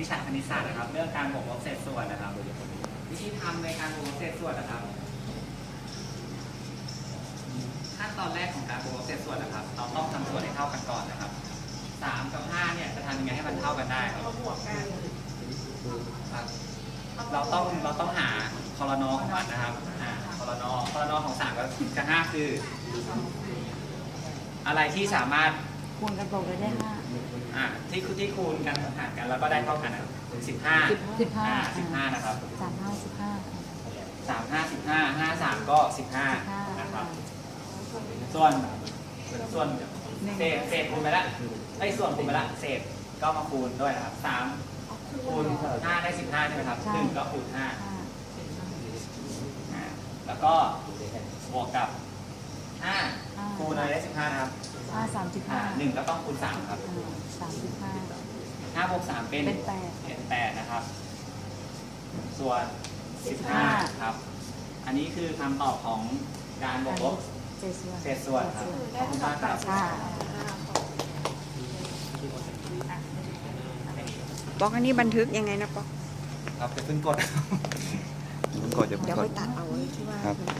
วิชาคณิตศาสตร์นะครับเรื่องการบวกลบเศษส่วนนะครับ วิธีทำในการบวกลบเศษส่วนนะครับ ขั้นตอนแรกของการบวกลบเศษส่วนนะครับ เราต้องทำส่วนให้เท่ากันก่อนนะครับสามกับห้าเนี่ยจะทำยังไงให้มันเท่ากันได้ครับครับเราต้องเราต้องหาคอรนอของมันนะครับอ่าคอรนอคอรนอของสามกับกับห้าคือ อะไรที่สามารถ คูณกันบวกเลยได้ห้า อ่าที่ที่คูณกันหารกันแล้วก็ได้เท่ากันนะครับถึงสิบห้าสิบห้า สิบห้านะครับสามห้าสิบห้าสามห้าสิบห้าห้าสามก็สิบห้าห้านะครับ ส่วนส่วนเศษเศษคูณไปละไอ้ยส่วนคูณไปละเศษก็มาคูณด้วยนะครับสามคูณห้าได้สิบห้าใช่ไหมครับหนึ่งก็คูณห้าห้าอ่าแล้วก็บวกกับห้าคูณอะไรได้สิบห้านะครับ ห้าสามสิบอ่าห้าหนึ่งก็ต้องคูณสามครับสามสิบห้า ห้าบวกสามเป็นเป็นแปดเป็นแปดนะครับ ส่วนสิบห้า ครับ อันนี้คือคำตอบของการบวกลบเศษส่วน เศษส่วนครับ ขอบคุณมากครับห้าบล็อกอันนี้บันทึกยังไงนะป๊อกครับจะเพิ่งกดเพิ่งกดจะเพิ่เดี๋ยวงกไปดตัดเอาไว้ที่ว่าครับ มัน